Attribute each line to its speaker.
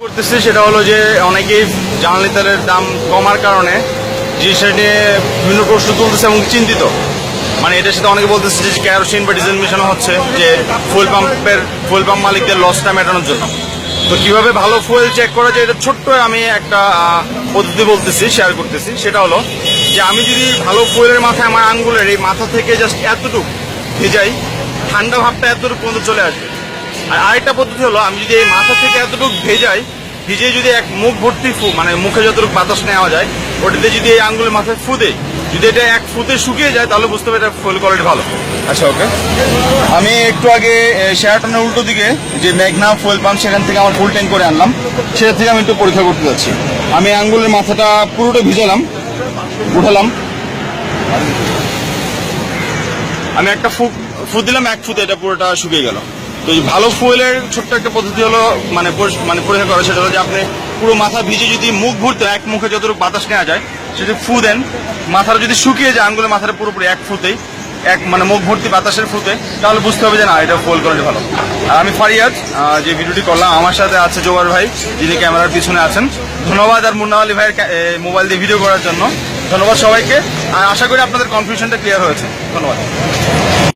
Speaker 1: করতেছি সেটা হলো যে অনেকেই জ্বালানি তেলের দাম কমার কারণে জিনিসটা নিয়ে বিভিন্ন প্রশ্ন তুলতেছে এবং চিন্তিত। মানে এটার সাথে অনেকে বলতেছে যে ক্যারোসিন বা ডিজেল মেশানো হচ্ছে, যে ফুয়েল পাম্পের ফুয়েল পাম্প মালিকদের লসটা মেটানোর জন্য। তো কীভাবে ভালো ফুয়েল চেক করা যায়, এটা ছোট্ট আমি একটা পদ্ধতি বলতেছি শেয়ার করতেছি। সেটা হলো যে আমি যদি ভালো ফুয়েলের মাথায় আমার আঙ্গুলের এই মাথা থেকে জাস্ট এতটুকু ভেজাই, ঠান্ডা ভাবটা এতটুকু পর্যন্ত চলে আসবে। আর আরেকটা পদ্ধতি হলো, আমি যদি এই মাথা থেকে এতটুকু ভেজাই ভিজে যদি এক মুখ ভর্তি ফু মানে মুখে যতটুকু বাতাস নেওয়া যায়, ওটাতে যদি এই আঙ্গুলের মাথায় ফু দেই, যদি এটা এক ফুতে শুকিয়ে যায়, তাহলে বুঝতে হবে এটা ফুল কোয়ালিটি ভালো। আচ্ছা ওকে। আমি একটু আগে শেয়ারটনের উল্টো দিকে, যে মেঘনা ফুয়েল পাম্প সেখান থেকে আমার ফুল ট্যাঙ্ক করে আনলাম। সেটা থেকে আমি একটু পরীক্ষা করতে যাচ্ছি। আমি আঙ্গুলের মাথাটা পুরোটা ভিজালাম, উঠালাম। আমি একটা ফুক ফু দিলাম, এক ফুতে এটা পুরোটা শুকিয়ে গেল। তো ভালো ফুয়েলের ছোট্ট একটা পদ্ধতি হলো মানে মানে পরীক্ষা করা, সেটা হলো যে আপনি পুরো মাথা ভিজে যদি মুখ ভরতে এক মুখে যতটুকু বাতাস নেওয়া যায়, সেটা ফু দেন। মাথাটা যদি শুকিয়ে যায়, আঙ্গুলের মাথাটা পুরোপুরি এক ফুতেই, এক মানে মুখ ভর্তি বাতাসের ফুতে, তাহলে বুঝতে হবে যে না, এটা ফুয়েল কোয়ালিটি ভালো। আর আমি ফারিয়াজ যে ভিডিওটি করলাম, আমার সাথে আছে জোয়ার ভাই, যিনি ক্যামেরার পিছনে আছেন। ধন্যবাদ আর মুন্না আলী ভাইয়ের মোবাইল দিয়ে ভিডিও করার জন্য। ধন্যবাদ সবাইকে। আর আশা করি আপনাদের কনফিউশনটা ক্লিয়ার হয়েছে। ধন্যবাদ।